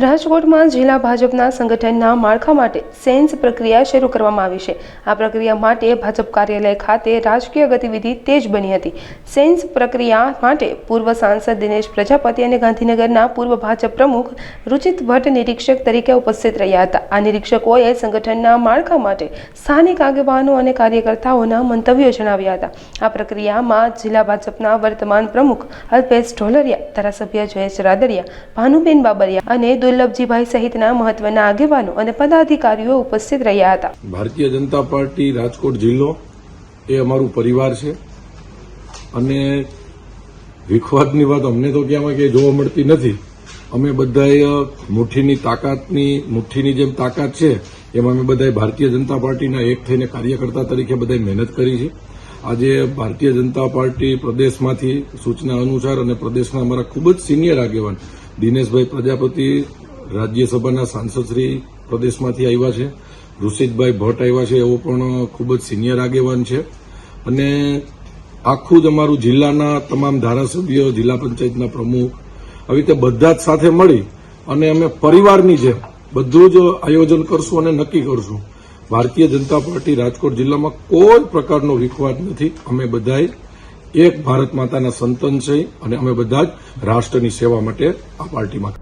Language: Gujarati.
રાજકોટમાં જિલ્લા ભાજપના સંગઠનના માળખા માટે સેન્સ પ્રક્રિયા શરૂ કરવામાં આવી છે. આ પ્રક્રિયા માટે ભાજપ કાર્યાલય ખાતે રાજકીય ગતિવિધિ તેજ બની હતી. સેન્સ પ્રક્રિયા માટે પૂર્વ સાંસદ દિનેશ પ્રજાપતિ અને ગાંધીનગરના પૂર્વ ભાજપ પ્રમુખ રુચિત ભટ્ટ નિરીક્ષક તરીકે ઉપસ્થિત રહ્યા હતા. આ નિરીક્ષકોએ સંગઠનના માળખા માટે સ્થાનિક આગેવાનો અને કાર્યકર્તાઓના મંતવ્યો જણાવ્યા હતા. આ પ્રક્રિયામાં જિલ્લા ભાજપના વર્તમાન પ્રમુખ અલ્પેશ ઢોલરિયા, ધારાસભ્ય જયેશ રાદરિયા ભાનુબેન બાબરિયા અને દુર્લભજીભાઈ સહિતના મહત્વના આગેવાનો અને પદાધિકારીઓ ઉપસ્થિત રહ્યા હતા. ભારતીય જનતા પાર્ટી રાજકોટ જિલ્લો એ અમારું પરિવાર છે. અને વિખવાદની વાત અમને તો ક્યાંમાં ક્યાંય જોવા મળતી નથી. અમે બધાએ મુઠ્ઠીની તાકાતની, મુઠ્ઠીની જેમ તાકાત છે એમાં અમે બધાએ ભારતીય જનતા પાર્ટીના એક થઈને કાર્યકર્તા તરીકે બધાએ મહેનત કરી છે. આજે ભારતીય જનતા પાર્ટી પ્રદેશમાંથી સૂચના અનુસાર અને પ્રદેશના અમારા ખૂબ જ સિનિયર આગેવાન દિનેશભાઈ પ્રજાપતિ રાજ્યસભાના સાંસદશ્રી પ્રદેશમાંથી આવ્યા છે. ઋષિતભાઈ ભટ્ટ આવ્યા છે, એવો પણ ખૂબ જ સિનિયર આગેવાન છે. અને આખું જ અમારું જિલ્લાના તમામ ધારાસભ્યો, જિલ્લા પંચાયતના પ્રમુખ, આવી રીતે બધા જ સાથે મળી અને અમે પરિવારની જેમ બધું જ આયોજન કરશું અને નક્કી કરશું. ભારતીય જનતા પાર્ટી રાજકોટ જિલ્લામાં કોઈ પ્રકારનો વિખવાદ નથી. અમે બધાએ એક ભારત માતાના સંતન છે અને અમે બધા જ રાષ્ટ્રની સેવા માટે આ પાર્ટીમાં